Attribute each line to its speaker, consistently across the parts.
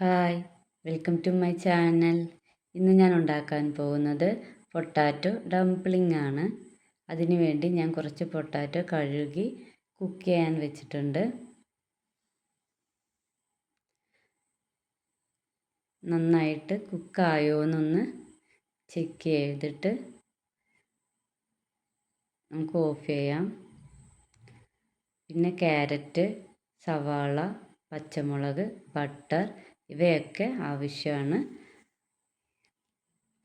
Speaker 1: Hi welcome to my channel. ഇന്ന് ഞാൻ ഉണ്ടാക്കാൻ പോകുന്നത് പൊട്ടാറ്റോ ഡംപ്ലിംഗ് ആണ്. അതിനു വേണ്ടി ഞാൻ കുറച്ച് പൊട്ടാറ്റോ കഴുകി കുക്ക് ചെയ്യാൻ വെച്ചിട്ടുണ്ട്. നന്നായിട്ട് കുക്കായോ എന്നൊന്ന് ചെക്ക് ചെയ്തിട്ട് നമുക്ക് ഓഫ് ചെയ്യാം. പിന്നെ ക്യാരറ്റ് സവാള പച്ചമുളക് ബട്ടർ ഇവയൊക്കെ ആവശ്യമാണ്.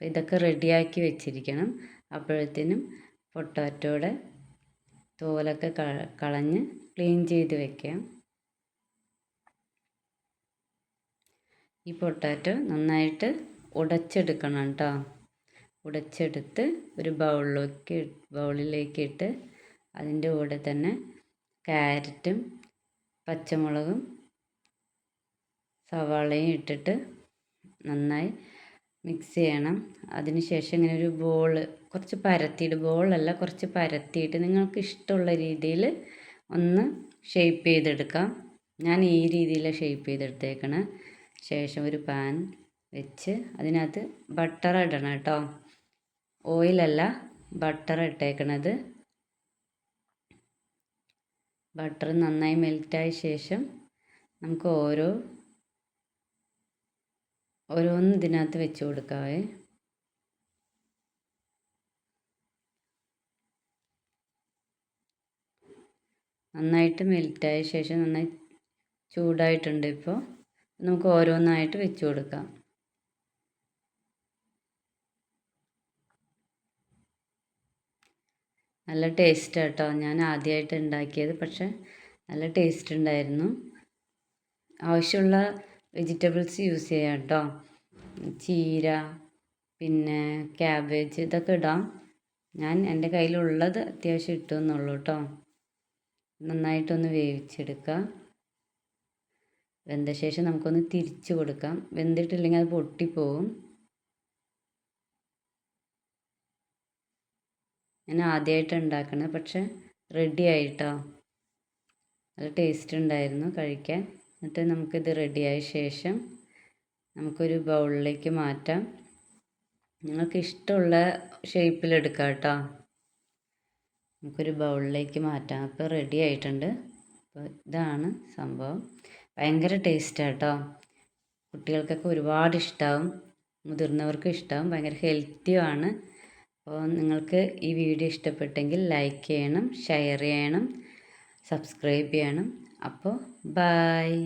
Speaker 1: ഇതൊക്കെ റെഡിയാക്കി വെച്ചിരിക്കണം. അപ്പോഴത്തേനും പൊട്ടാറ്റോയുടെ തോലൊക്കെ കളഞ്ഞ് ക്ലീൻ ചെയ്ത് വെക്കാം. ഈ പൊട്ടാറ്റോ നന്നായിട്ട് ഉടച്ചെടുക്കണം കേട്ടോ. ഉടച്ചെടുത്ത് ഒരു ബൗളിലേക്ക് ബൗളിലേക്ക് ഇട്ട് അതിന്റെ കൂടെ തന്നെ ക്യാരറ്റും പച്ചമുളകും സവാളയും ഇട്ടിട്ട് നന്നായി മിക്സ് ചെയ്യണം. അതിന് ശേഷം ഇങ്ങനെ ഒരു ബോൾ കുറച്ച് പരത്തിയിട്ട് ബോളല്ല കുറച്ച് പരത്തിയിട്ട് നിങ്ങൾക്ക് ഇഷ്ടമുള്ള രീതിയിൽ ഒന്ന് ഷേപ്പ് ചെയ്തെടുക്കാം. ഞാൻ ഈ രീതിയിൽ ഷേപ്പ് ചെയ്തെടുത്തേക്കണ. ശേഷം ഒരു പാൻ വെച്ച് അതിനകത്ത് ബട്ടർ ഇടണം കേട്ടോ. ഓയിലല്ല ബട്ടർ ഇട്ടേക്കണത്. ബട്ടർ നന്നായി മെൽറ്റായ ശേഷം നമുക്ക് ഓരോ ഓരോന്ന് ഇതിനകത്ത് വെച്ച് കൊടുക്കാവേ. നന്നായിട്ട് മെൽറ്റായ ശേഷം നന്നായി ചൂടായിട്ടുണ്ട് ഇപ്പോൾ. നമുക്ക് ഓരോന്നായിട്ട് വെച്ച് കൊടുക്കാം. നല്ല ടേസ്റ്റ് കേട്ടോ ഞാൻ ആദ്യമായിട്ട് ഉണ്ടാക്കിയത്. പക്ഷേ നല്ല ടേസ്റ്റ് ഉണ്ടായിരുന്നു. ആവശ്യമുള്ള വെജിറ്റബിൾസ് യൂസ് ചെയ്യാം കേട്ടോ ചീര പിന്നെ ക്യാബേജ് ഇതൊക്കെ ഇടാം. ഞാൻ എന്റെ കയ്യിലുള്ളത് അത്യാവശ്യം ഇട്ടു എന്നുള്ളൂ കേട്ടോ നന്നായിട്ടൊന്ന് വേവിച്ചെടുക്കുക വെന്ത ശേഷം നമുക്കൊന്ന് തിരിച്ച് കൊടുക്കാം. വെന്തിട്ടില്ലെങ്കിൽ അത് പൊട്ടിപ്പോവും. ഞാൻ ആദ്യമായിട്ട് ഉണ്ടാക്കണത് പക്ഷെ റെഡി ആയിട്ടോ നല്ല ടേസ്റ്റ് ഉണ്ടായിരുന്നു കഴിക്കാൻ. എന്നിട്ട് നമുക്കിത് റെഡിയായ ശേഷം നമുക്കൊരു ബൗളിലേക്ക് മാറ്റാം. നിങ്ങൾക്ക് ഇഷ്ടമുള്ള ഷേപ്പിലെടുക്കാം കേട്ടോ. നമുക്കൊരു ബൗളിലേക്ക് മാറ്റാം. അപ്പോൾ റെഡി ആയിട്ടുണ്ട്. അപ്പോൾ ഇതാണ് സംഭവം. ഭയങ്കര ടേസ്റ്റാണ് കേട്ടോ. കുട്ടികൾക്കൊക്കെ ഒരുപാട് ഇഷ്ടമാവും മുതിർന്നവർക്കും ഇഷ്ടമാവും ഭയങ്കര ഹെൽത്തിയുമാണ് അപ്പോൾ നിങ്ങൾക്ക് ഈ വീഡിയോ ഇഷ്ടപ്പെട്ടെങ്കിൽ ലൈക്ക് ചെയ്യണം ഷെയർ ചെയ്യണം. സബ്സ്ക്രൈബ് ചെയ്യണം. അപ്പോൾ ബായ്